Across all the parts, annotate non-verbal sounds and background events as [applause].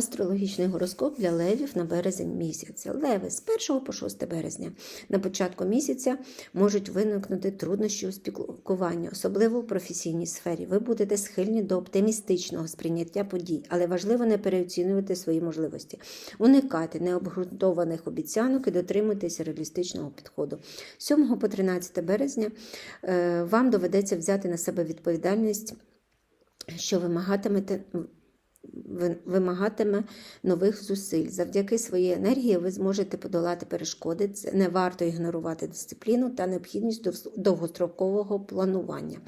Астрологічний гороскоп для левів на березень місяця. Леви з 1 по 6 березня. На початку місяця можуть виникнути труднощі у спілкуванні, особливо у професійній сфері. Ви будете схильні до оптимістичного сприйняття подій, але важливо не переоцінювати свої можливості, уникати необґрунтованих обіцянок і дотримуйтесь реалістичного підходу. З 7 по 13 березня е, вам доведеться взяти на себе відповідальність, що вимагатимете ви- вимагатиме нових зусиль. Завдяки своїй енергії ви зможете подолати перешкоди. Це не варто ігнорувати дисципліну та необхідність довгострокового планування.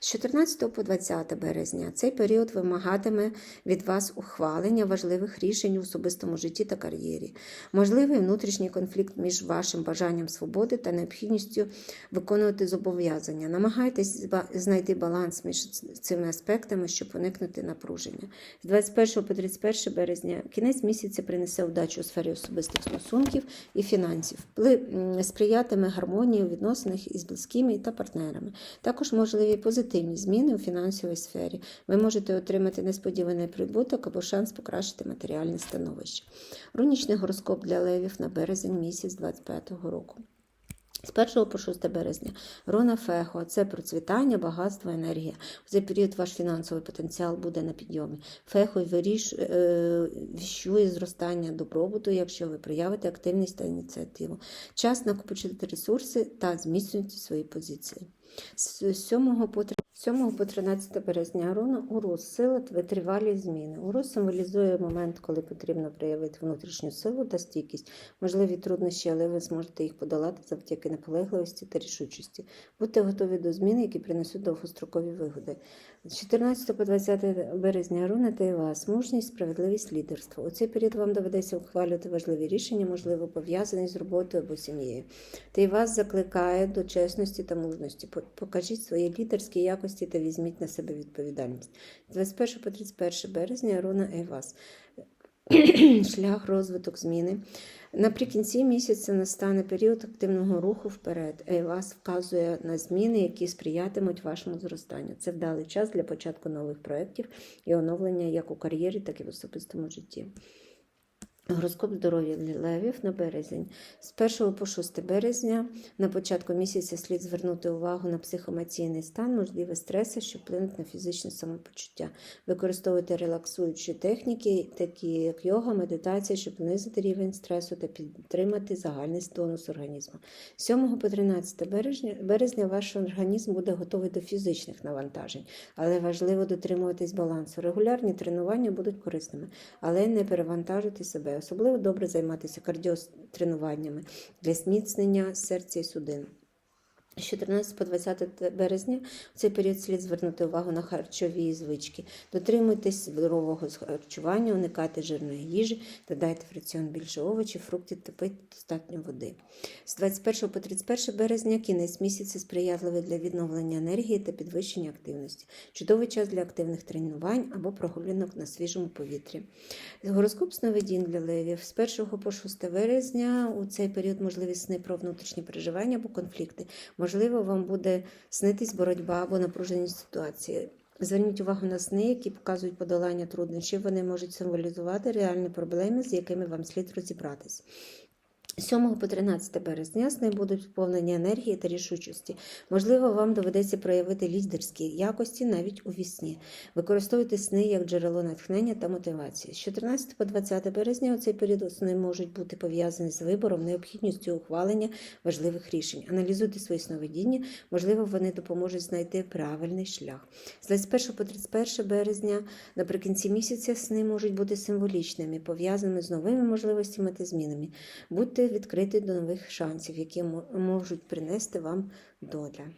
З 14 по 20 березня цей період вимагатиме від вас ухвалення важливих рішень у особистому житті та кар'єрі. Можливий внутрішній конфлікт між вашим бажанням свободи та необхідністю виконувати зобов'язання. Намагайтесь знайти баланс між цими аспектами, щоб уникнути напруження. З 21 по 31 березня кінець місяця принесе удачу у сфері особистих стосунків і фінансів, сприятиме гармонії у відносинах із близькими та партнерами. Також можливі позитивні зміни у фінансовій сфері. Ви можете отримати несподіваний прибуток або шанс покращити матеріальне становище. Рунічний гороскоп для левів на березень місяць 25 року. З 1 по 6 березня Рона Фехо це процвітання, багатство, енергія. У цей період ваш фінансовий потенціал буде на підйомі. Фехо е, віщує зростання добробуту, якщо ви проявите активність та ініціативу. Час накопичити ресурси та зміцнювати свої позиції. З 7 по 3 з 7 по 13 березня Руна Урус, сила витривалі зміни. Урус символізує момент, коли потрібно проявити внутрішню силу та стійкість, можливі труднощі, але ви зможете їх подолати завдяки наполегливості та рішучості. Будьте готові до змін, які принесуть довгострокові вигоди. З 14 по 20 березня Руна та вас, мужність, справедливість, лідерство. У цей період вам доведеться ухвалювати важливі рішення, можливо, пов'язані з роботою або сім'єю. Та вас закликає до чесності та мужності. Покажіть свої лідерські якості та візьміть на себе відповідальність. З 21 по 31 березня Руна Евас. [clears throat] Шлях, розвиток, зміни. Наприкінці місяця настане період активного руху вперед. Евас вказує на зміни, які сприятимуть вашому зростанню. Це вдалий час для початку нових проєктів і оновлення як у кар'єрі, так і в особистому житті. Гороскоп здоров'я для левів на березень. З 1 по 6 березня на початку місяця слід звернути увагу на психоемоційний стан, можливі стреси, що вплинуть на фізичне самопочуття. Використовуйте релаксуючі техніки, такі як йога, медитація, щоб знизити рівень стресу та підтримати загальний тонус організму. З 7 по 13 березня, березня ваш організм буде готовий до фізичних навантажень, але важливо дотримуватись балансу. Регулярні тренування будуть корисними, але не перевантажуйте себе. Особливо добре займатися кардіотренуваннями для зміцнення серця і судин. З 14 по 20 березня в цей період слід звернути увагу на харчові звички. Дотримуйтесь здорового харчування, уникайте жирної їжі, додайте в раціон більше овочів, фруктів та пийте достатньо води. З 21 по 31 березня кінець місяця сприятливий для відновлення енергії та підвищення активності. Чудовий час для активних тренувань або прогулянок на свіжому повітрі. Гороскоп сновидінь для левів з 1 по 6 березня у цей період можливі сни про внутрішні переживання або конфлікти. Можливо, вам буде снитись боротьба або напружені ситуації. Зверніть увагу на сни, які показують подолання труднощів. Вони можуть символізувати реальні проблеми, з якими вам слід розібратись. З 7 по 13 березня сни будуть сповнені енергії та рішучості. Можливо, вам доведеться проявити лідерські якості навіть у вісні. Використовуйте сни як джерело натхнення та мотивації. З 14 по 20 березня у цей період сни можуть бути пов'язані з вибором, необхідністю ухвалення важливих рішень. Аналізуйте свої сновидіння, можливо, вони допоможуть знайти правильний шлях. З 21 по 31 березня наприкінці місяця сни можуть бути символічними, пов'язаними з новими можливостями та змінами. Будьте відкриті до нових шансів, які можуть принести вам доля.